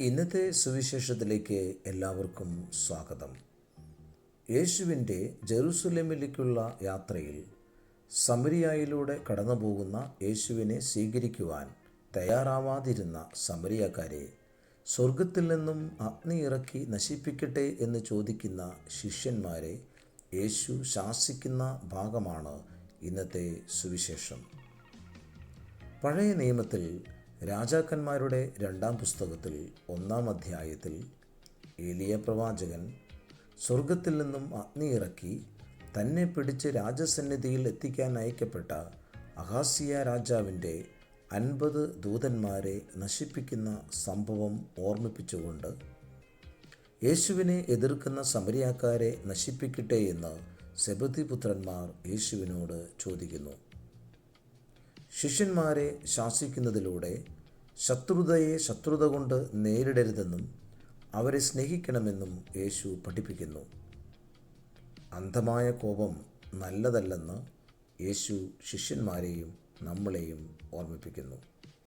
ഇന്നത്തെ സുവിശേഷത്തിലേക്ക് എല്ലാവർക്കും സ്വാഗതം. യേശുവിന്റെ ജെറുസലേമിലേക്കുള്ള യാത്രയിൽ സമരിയായിലൂടെ കടന്നു പോകുന്ന യേശുവിനെ സ്വീകരിക്കുവാൻ തയ്യാറാവാതിരുന്ന സമരിയാക്കാരെ സ്വർഗത്തിൽ നിന്നും അഗ്നി ഇറക്കി നശിപ്പിക്കട്ടെ എന്ന് ചോദിക്കുന്ന ശിഷ്യന്മാരെ യേശു ശാസിക്കുന്ന ഭാഗമാണ് ഇന്നത്തെ സുവിശേഷം. പഴയ നിയമത്തിൽ രാജാക്കന്മാരുടെ രണ്ടാം പുസ്തകത്തിൽ ഒന്നാം അധ്യായത്തിൽ ഏലിയ പ്രവാചകൻ സ്വർഗത്തിൽ നിന്നും അഗ്നി ഇറക്കി തന്നെ പിടിച്ച് രാജസന്നിധിയിൽ എത്തിക്കാൻ അയക്കപ്പെട്ട അഹാസിയ രാജാവിന്റെ അൻപത് ദൂതന്മാരെ നശിപ്പിക്കുന്ന സംഭവം ഓർമ്മിപ്പിച്ചുകൊണ്ട് യേശുവിനെ എതിർക്കുന്ന സമരിയാക്കാരെ നശിപ്പിക്കട്ടെ എന്ന് സെബദിപുത്രന്മാർ യേശുവിനോട് ചോദിക്കുന്നു. ശിഷ്യന്മാരെ ശാസിക്കുന്നതിലൂടെ ശത്രുതയെ ശത്രുത കൊണ്ട് നേരിടരുതെന്നും അവരെ സ്നേഹിക്കണമെന്നും യേശു പഠിപ്പിക്കുന്നു. അന്ധമായ കോപം നല്ലതല്ലെന്ന് യേശു ശിഷ്യന്മാരെയും നമ്മളെയും ഓർമ്മിപ്പിക്കുന്നു.